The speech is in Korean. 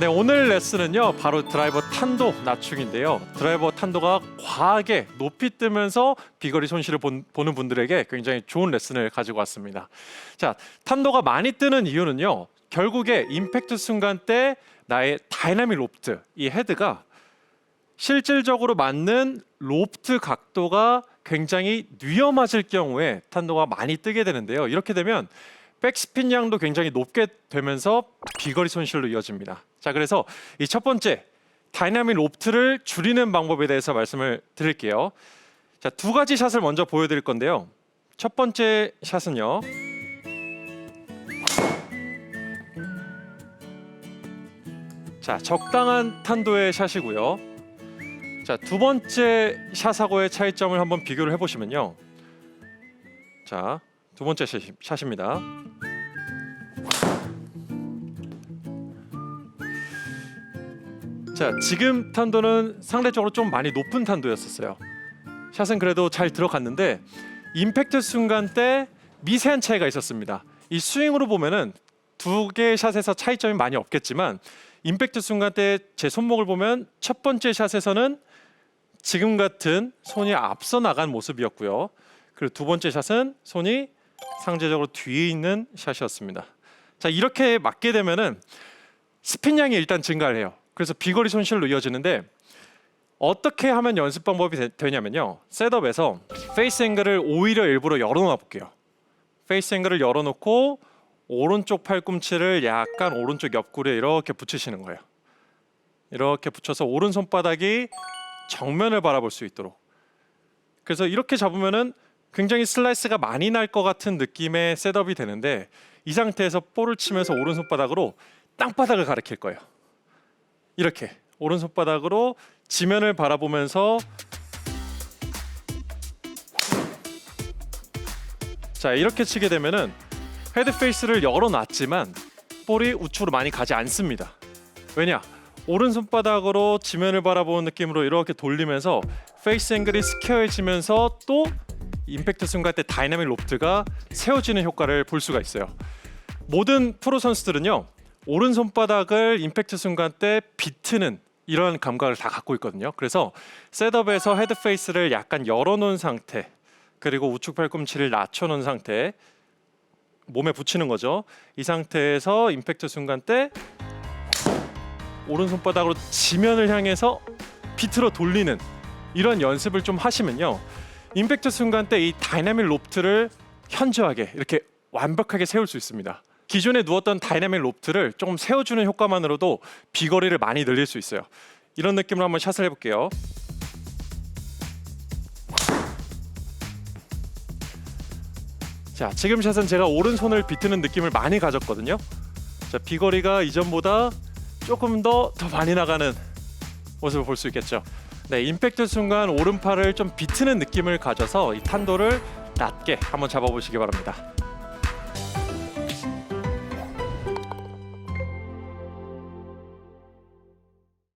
네, 오늘 레슨은요. 바로 드라이버 탄도 낮추기인데요. 드라이버 탄도가 과하게 높이 뜨면서 비거리 손실을 본, 보는 분들에게 굉장히 좋은 레슨을 가지고 왔습니다. 자, 탄도가 많이 뜨는 이유는요. 결국에 임팩트 순간 때 나의 다이나믹 로프트, 이 헤드가 실질적으로 맞는 로프트 각도가 굉장히 뉘어맞을 경우에 탄도가 많이 뜨게 되는데요. 이렇게 되면 백스핀 양도 굉장히 높게 되면서 비거리 손실로 이어집니다. 자, 그래서 이 첫 번째 다이나믹 로프트를 줄이는 방법에 대해서 말씀을 드릴게요. 자, 두 가지 샷을 먼저 보여드릴 건데요. 첫 번째 샷은요. 자, 적당한 탄도의 샷이고요. 자, 두 번째 샷하고의 차이점을 한번 비교를 해보시면요. 자, 두 번째 샷, 샷입니다. 자, 지금 탄도는 상대적으로 좀 많이 높은 탄도였었어요. 샷은 그래도 잘 들어갔는데 임팩트 순간 때 미세한 차이가 있었습니다. 이 스윙으로 보면은 두 개의 샷에서 차이점이 많이 없겠지만 임팩트 순간 때 제 손목을 보면 첫 번째 샷에서는 지금 같은 손이 앞서 나간 모습이었고요. 그리고 두 번째 샷은 손이 상대적으로 뒤에 있는 샷이었습니다. 자 이렇게 맞게 되면은 스핀량이 일단 증가를 해요. 그래서 비거리 손실로 이어지는데 어떻게 하면 연습 방법이 되, 되냐면요. 셋업에서 페이스 앵글을 오히려 일부러 열어놓아 볼게요. 페이스 앵글을 열어놓고 오른쪽 팔꿈치를 약간 오른쪽 옆구리에 이렇게 붙이시는 거예요. 이렇게 붙여서 오른 손바닥이 정면을 바라볼 수 있도록. 그래서 이렇게 잡으면은 굉장히 슬라이스가 많이 날 것 같은 느낌의 셋업이 되는데 이 상태에서 볼을 치면서 오른 손바닥으로 땅바닥을 가리킬 거예요. 이렇게 오른 손바닥으로 지면을 바라보면서 자 이렇게 치게 되면은 헤드 페이스를 열어놨지만 볼이 우측으로 많이 가지 않습니다. 왜냐? 오른 손바닥으로 지면을 바라보는 느낌으로 이렇게 돌리면서 페이스 앵글이 스퀘어해지면서 또 임팩트 순간 때 다이나믹 로프트가 세워지는 효과를 볼 수가 있어요. 모든 프로 선수들은요 오른 손바닥을 임팩트 순간 때 비트는 이런 감각을 다 갖고 있거든요. 그래서 셋업에서 헤드 페이스를 약간 열어놓은 상태 그리고 우측 팔꿈치를 낮춰놓은 상태 몸에 붙이는 거죠. 이 상태에서 임팩트 순간 때 오른 손바닥으로 지면을 향해서 비트로 돌리는 이런 연습을 좀 하시면요. 임팩트 순간 때 이 다이나믹 로프트를 현저하게 이렇게 완벽하게 세울 수 있습니다. 기존에 누웠던 다이나믹 로프트를 조금 세워주는 효과만으로도 비거리를 많이 늘릴 수 있어요. 이런 느낌으로 한번 샷을 해볼게요. 자, 지금 샷은 제가 오른손을 비트는 느낌을 많이 가졌거든요. 자, 비거리가 이전보다 조금 더 더 많이 나가는 모습을 볼 수 있겠죠. 네, 임팩트 순간 오른팔을 좀 비트는 느낌을 가져서 이 탄도를 낮게 한번 잡아보시기 바랍니다.